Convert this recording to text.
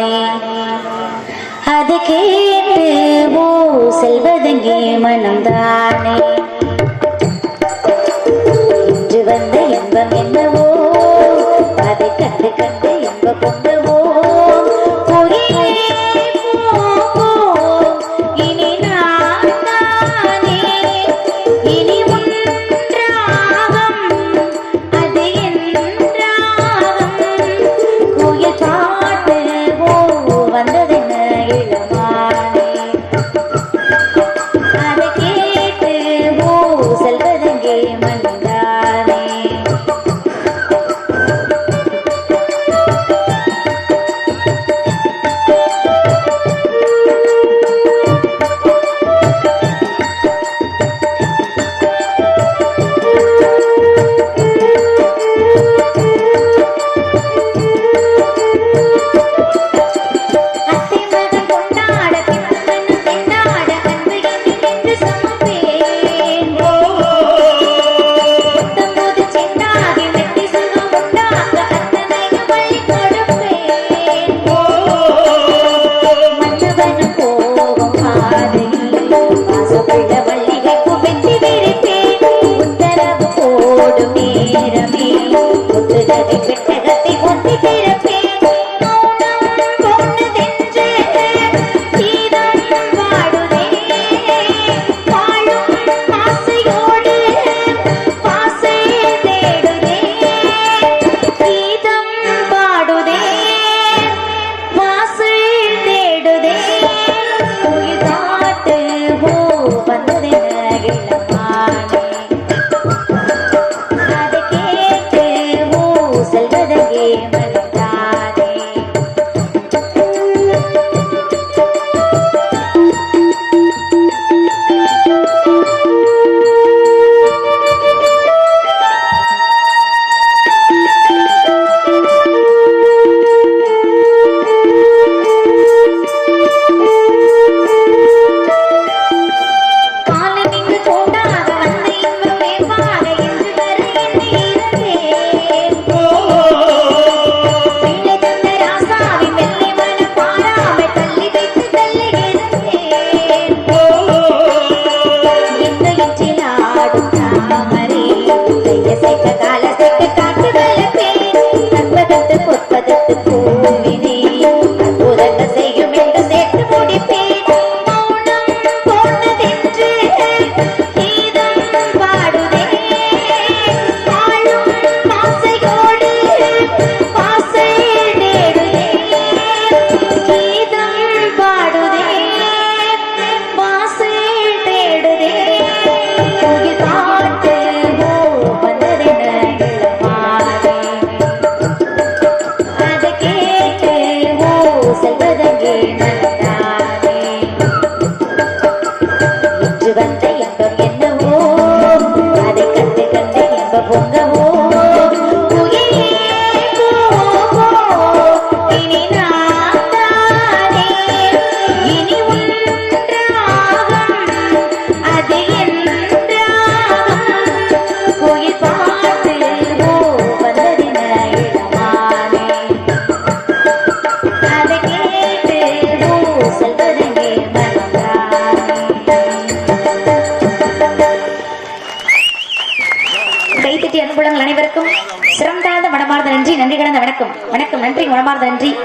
நானே அது கேட்டு ஓ செல்வதங்கே மனம்தானே பிறவி முத்துகதை பெட்டகத்தை ஒத்தி பிறப்பே Thank you. மனமார்ந்த நன்றி. நன்றி கடந்த வணக்கம். வணக்கம். நன்றி மனமார்ந்த நன்றி.